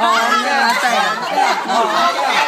หอมแก้มหแก้หอมแก้ม